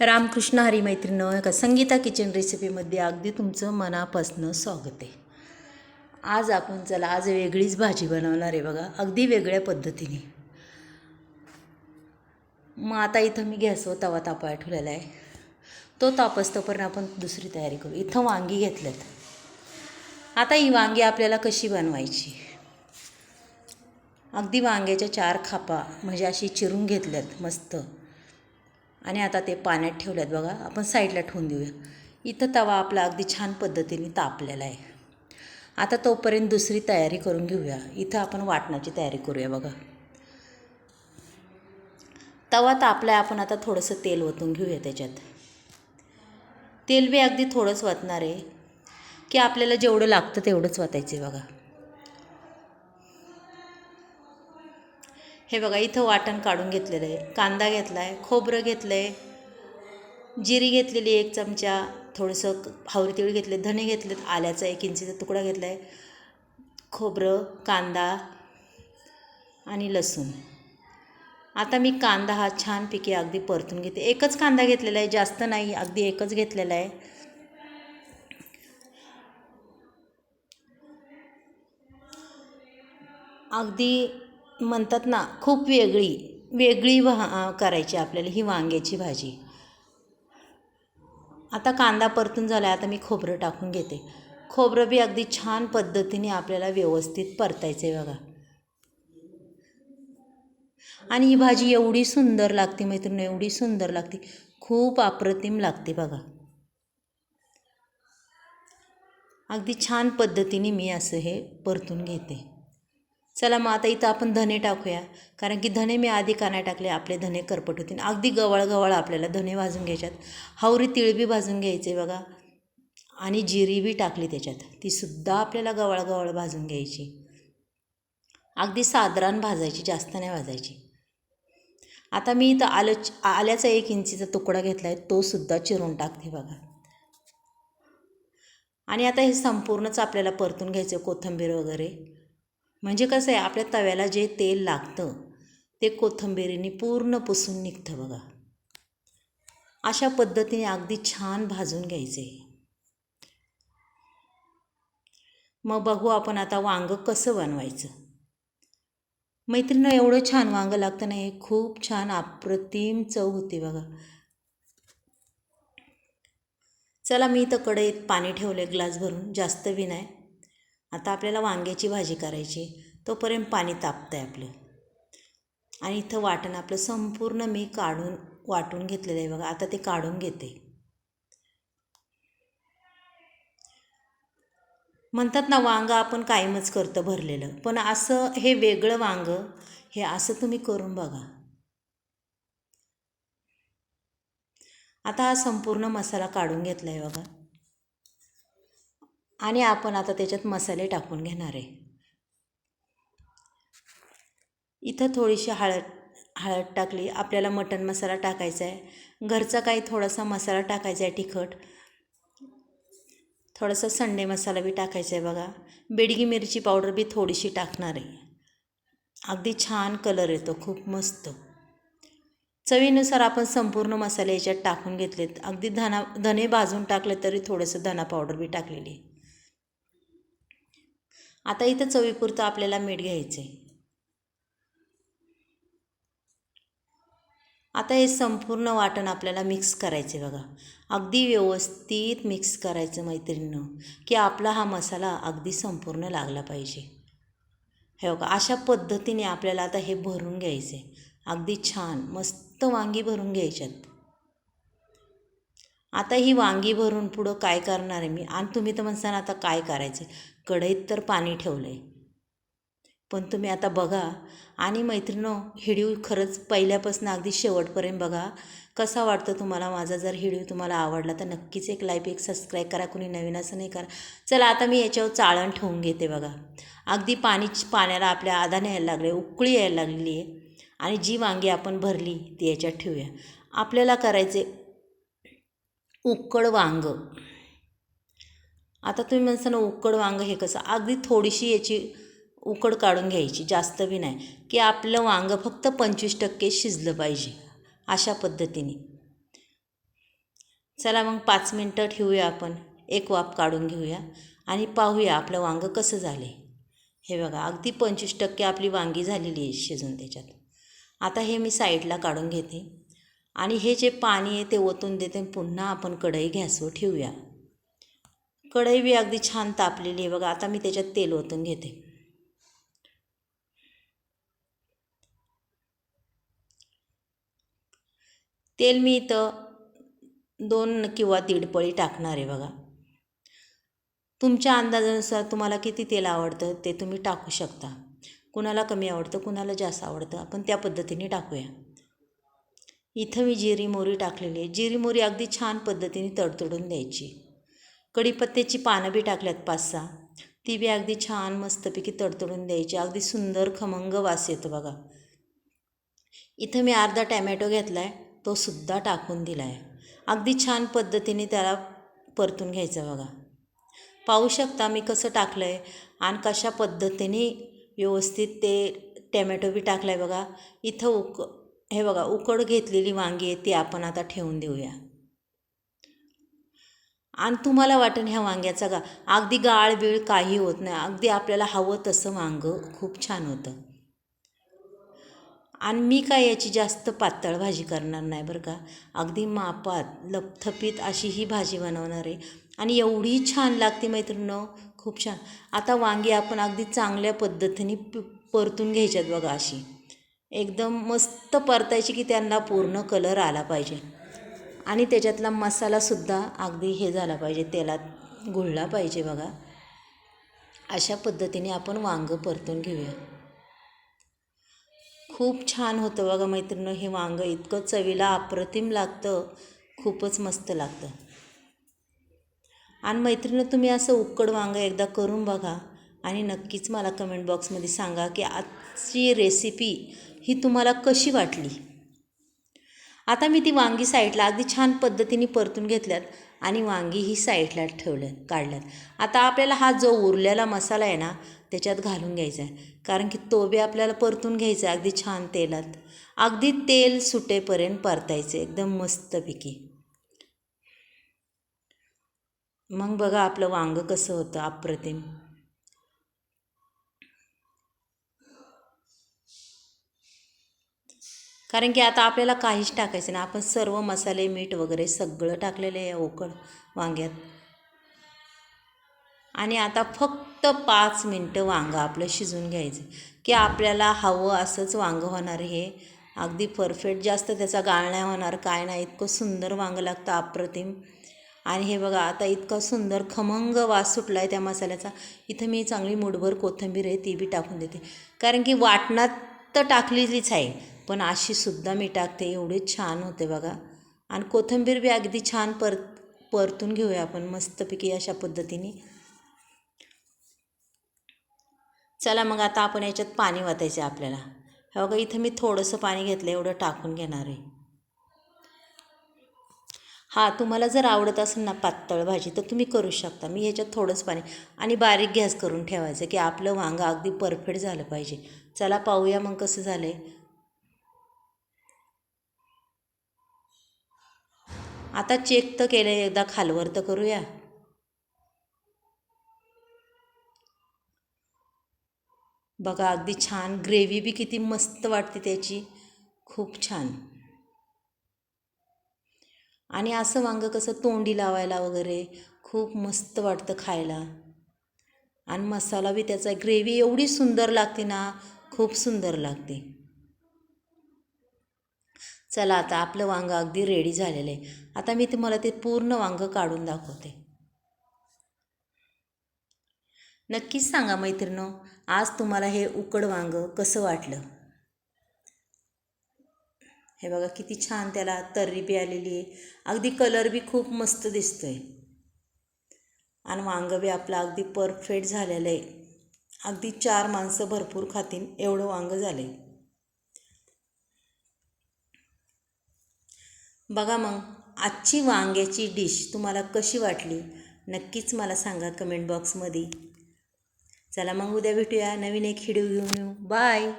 रामकृष्ण हरी मैत्रिणं का संगीता किचन रेसिपीमध्ये अगदी तुमचं मनापासनं स्वागत आहे. आज आपण चला आज वेगळीच भाजी बनवणार आहे बघा अगदी वेगळ्या पद्धतीने. मग आता इथं मी गॅसवर तवा तापाय ठेवलेला आहे. तो तापस्तोपर्यंत आपण दुसरी तयारी करू. इथं वांगी घेतल्यात. आता ही वांगी आपल्याला कशी बनवायची? अगदी वांग्याच्या चार खापा म्हणजे अशी चिरून घेतल्यात मस्त. आणि आता ते पाण्यात ठेवल्यात बघा आपण साईडला ठेवून देऊया. इथं तवा आपला अगदी छान पद्धतीने तापलेला आहे. आता तोपर्यंत दुसरी तयारी करून घेऊया. इथं आपण वाटणाची तयारी करूया बघा. तवा तापला आपण आता थोडंसं तेल ओतून घेऊया त्याच्यात. तेल बी अगदी थोडंच वाटणार आहे. की आपल्याला जेवढं लागतं तेवढंच वाटायचं आहे बघा. हे बघा इथं वाटण काढून घेतलेलं आहे. कांदा घेतला आहे खोबरं घेतलं आहे जिरी घेतलेली एक चमचा थोडंसं हावरी तिळ घेतले धने घेतलेत आल्याचा एक इंचीचा तुकडा घेतला आहे खोबरं कांदा आणि लसूण. आता मी कांदा हा छानपैकी अगदी परतून घेते. एकच कांदा घेतलेला आहे जास्त नाही अगदी एकच घेतलेला आहे. अगदी म्हणतात ना खूप वेगळी वेगळी वा करायची आपल्याला ही वांग्याची भाजी. आता कांदा परतून झाला आता मी खोबरं टाकून घेते. खोबरं बी अगदी छान पद्धतीने आपल्याला व्यवस्थित परतायचं आहे बघा. आणि ही भाजी एवढी सुंदर लागते मैत्रिणी एवढी सुंदर लागते. खूप अप्रतिम लागते बघा. अगदी छान पद्धतीने मी असं हे परतून घेते. चला मग आता इथं आपण धने टाकूया. कारण की धने मी आधी का नाही टाकले आपले धने करपट होतील. अगदी गवळ गवळ आपल्याला धने भाजून घ्यायच्यात. हावरी तिळबी भाजून घ्यायचे बघा. आणि जिरी बी टाकली त्याच्यात. तीसुद्धा आपल्याला गवळ गवळ भाजून घ्यायची. अगदी साधारण भाजायची जास्त नाही भाजायची. आता मी इथं आलं आल्याचा एक इंचीचा तुकडा घेतला आहे तो सुद्धा चिरून टाकते बघा. आणि आता हे संपूर्णच आपल्याला परतून घ्यायचं कोथिंबीर वगैरे. म्हणजे कसं आहे आपल्या तव्याला जे तेल लागतं ते कोथिंबिरीने पूर्ण पुसून निघतं बघा. अशा पद्धतीने अगदी छान भाजून घ्यायचे. मग बघू आपण आता वांगं कसं बनवायचं. मैत्रिणं एवढं छान वांगं लागतं नाही खूप छान अप्रतिम चव होती बघा. चला मी इथं कढईत पाणी ठेवले ग्लास भरून जास्त बी नाही आता आपल्याला वांग्याची भाजी करायची तोपर्यंत पाणी तापतं आहे आपलं. आणि इथं वाटण आपलं संपूर्ण मी काढून वाटून घेतलेलं आहे बघा आता ते काढून घेते. म्हणतात ना वांगं आपण कायमच करतो भरलेलं. पण असं हे वेगळं वांगं हे असं तुम्ही करून बघा. आता हा संपूर्ण मसाला काढून घेतला आहे बघा. आणि आपण आता त्याच्यात मसाले टाकून घेणार आहे. इथं थोडीशी हळद हळद टाकली. आपल्याला मटण मसाला टाकायचा आहे. घरचा काही थोडासा मसाला टाकायचा आहे तिखट. थोडासा संडे मसाला बी टाकायचा आहे बघा. बेडगी मिरची पावडर बी थोडीशी टाकणार आहे. अगदी छान कलर येतो खूप मस्त. चवीनुसार आपण संपूर्ण मसाले याच्यात टाकून घेतलेत. अगदी धना धने भाजून टाकले तरी थोडंसं धना पावडर बी टाकलेली आहे. आता इथं चवीपुरतं आपल्याला मीठ घ्यायचं आहे आता हे संपूर्ण वाटण आपल्याला मिक्स करायचे बघा. अगदी व्यवस्थित मिक्स करायचं मैत्रिणीनं की आपला हा मसाला अगदी संपूर्ण लागला पाहिजे. हे बघा अशा पद्धतीने आपल्याला आता हे भरून घ्यायचे अगदी छान मस्त वांगी भरून घ्यायच्यात. आता ही वांगी भरून पुढं काय करणार आहे मी? आणि तुम्ही तर म्हणसान आता काय करायचं कढईत तर पाणी ठेवलं आहे पण तुम्ही आता बघा आणि मैत्रिणो हिडीव खरंच पहिल्यापासून अगदी शेवटपर्यंत बघा कसा वाटतं तुम्हाला माझा? जर हिडीव तुम्हाला आवडला तर नक्कीच एक लाईक एक सबस्क्राईब करा कुणी नवीन असं नाही करा. चला आता मी याच्यावर चाळण ठेवून घेते बघा. अगदी पाणी पाण्याला आपल्या आधाने यायला लागले उकळी यायला लागलेली आहे आणि जी वांगी आपण भरली ती याच्यात ठेवूया. आपल्याला करायचे उकड वांग. आता तुम्ही म्हणता ना उकड वांग हे कसं अगदी थोडीशी याची उकड काढून घ्यायची जास्त बी नाही. की आपलं वांगं फक्त पंचवीस टक्के शिजलं पाहिजे अशा पद्धतीने. चला मग पाच मिनटं ठेवूया आपण एक वाफ काढून घेऊया आणि पाहूया आपलं वांगं कसं झाले हे बघा अगदी पंचवीस टक्के आपली वांगी झालेली आहे शिजून त्याच्यात. आता हे मी साईडला काढून घेते आणि हे जे पाणी आहे ते ओतून देते पुन्हा आपण कढई गॅसवर ठेवूया. कढई बी अगदी छान तापलेली आहे बघा. आता मी त्याच्यात तेल ओतून घेते. तेल मी इथं दोन किंवा दीड पळी टाकणार आहे बघा. तुमच्या अंदाजानुसार तुम्हाला किती तेल आवडतं ते तुम्ही टाकू शकता. कुणाला कमी आवडतं कुणाला जास्त आवडतं आपण त्या पद्धतीने टाकूया. इथं मी जिरी मोरी टाकलेली आहे. जिरी मोरी अगदी छान पद्धतीने तडतडून द्यायची. कढीपत्त्याची पानं बी टाकल्यात पाच सहा ती बी अगदी छान मस्तपैकी तडतडून द्यायची. अगदी सुंदर खमंग वास येतो बघा. इथं मी अर्धा टॅमॅटो घेतला आहे तो सुद्धा टाकून दिला आहे अगदी छान पद्धतीने त्याला परतून घ्यायचं बघा. पाहू शकता मी कसं टाकलं आहे आणि कशा पद्धतीने व्यवस्थित ते टॅमॅटो बी टाकलं आहे बघा. इथं उक हे बघा उकड घेतलेली वांगी आहे ती आपण आता ठेवून देऊया. आणि तुम्हाला वाटेल ह्या वांग्याचा गा अगदी गाळ बीळ काही होत नाही. अगदी आपल्याला हवं तसं वांगं खूप छान होतं. आणि मी काय याची जास्त पातळ भाजी करणार नाही बरं का. अगदी मापात लपथपीत अशी ही भाजी बनवणार आहे. आणि एवढी छान लागते मैत्रिणं खूप छान. आता वांगी आपण अगदी चांगल्या पद्धतीने प परतून घ्यायच्यात बघा अशी. एकदम मस्त परतायची की त्यांना पूर्ण कलर आला पाहिजे. आणि त्याच्यातला मसालासुद्धा अगदी हे झाला पाहिजे तेलात घुळला पाहिजे बघा. अशा पद्धतीने आपण वांगं परतून घेऊया. खूप छान होतं बघा मैत्रिणं हे वांगं इतकं चवीला अप्रतिम लागतं खूपच मस्त लागतं. आणि मैत्रिणं तुम्ही असं उक्कड वांगं एकदा करून बघा आणि नक्कीच मला कमेंट बॉक्समध्ये सांगा की आजची रेसिपी ही तुम्हाला कशी वाटली? आता मी ती वांगी साईडला अगदी छान पद्धतीने परतून घेतल्यात आणि वांगी ही साईडला ठेवल्यात काढल्यात. आता आपल्याला हा जो उरलेला मसाला आहे ना त्याच्यात घालून घ्यायचा आहे. कारण की तो बी आपल्याला परतून घ्यायचा आहे अगदी छान तेलात. अगदी तेल सुटेपर्यंत परतायचे एकदम मस्तपैकी. मग बघा आपलं वांगं कसं होतं अप्रतिम. कारण की आता आपल्याला काहीच टाकायचं नाही. आपण सर्व मसाले मीठ वगैरे सगळं टाकलेलं आहे ओकड वांग्यात. आणि आता फक्त पाच मिनटं वांगं आपलं शिजून घ्यायचं. की आपल्याला हवं असंच वांगं होणार हे. अगदी परफेक्ट जास्त त्याचा गाळ नाही होणार काय नाही इतकं सुंदर वांगं लागतं अप्रतिम. आणि हे बघा आता इतका सुंदर खमंग वास सुटला आहे त्या मसाल्याचा. इथं मी चांगली मुठभर कोथिंबीर आहे ती बी टाकून देते. कारण की वाटणात तर टाकलेलीच आहे. पण अशीसुद्धा मी टाकते एवढे छान होते बघा. आणि कोथिंबीर बी अगदी छान परत परतून घेऊया आपण मस्तपैकी अशा पद्धतीने. चला मग आता आपण याच्यात पाणी वाचायचं आहे आपल्याला. हे बघा इथं मी थोडंसं पाणी घेतलं एवढं टाकून घेणार आहे. हां तुम्हाला जर आवडत असेल ना पातळ भाजी तर तुम्ही करू शकता. मी ह्याच्यात थोडंच पाणी आणि बारीक गॅस करून ठेवायचं की आपलं वांगं अगदी परफेक्ट झालं पाहिजे. चला पाहूया मग कसं झालं आहे आता चेक तर केलं एकदा खालवर तर करूया. बघा अगदी छान. ग्रेव्ही बी किती मस्त वाटते त्याची. खूप छान. आणि असं वांगं कसं तोंडी लावायला वगैरे खूप मस्त वाटतं खायला. आणि मसाला बी त्याचा ग्रेव्ही एवढी सुंदर लागते ना खूप सुंदर लागते. चला आता आपलं वांगं अगदी रेडी झालेलं आहे. आता मी तुम्हाला ते पूर्ण वांगं काढून दाखवते. नक्कीच सांगा मैत्रिणो आज तुम्हाला हे उकड वांगं कसं वाटलं? हे बघा किती छान त्याला तर्री बी आलेली आहे. अगदी कलर बी खूप मस्त दिसतो आहे आणि वांगं बी आपलं अगदी परफेक्ट झालेलं आहे. अगदी चार माणसं भरपूर खातील एवढं वांगं झालं आहे बघा मग आजची वांग्याची डिश तुम्हाला कशी वाटली? नक्कीच मला सांगा कमेंट बॉक्समध्ये. चला मग उद्या भेटूया नवीन एक व्हिडिओ घेऊन येऊ. बाय!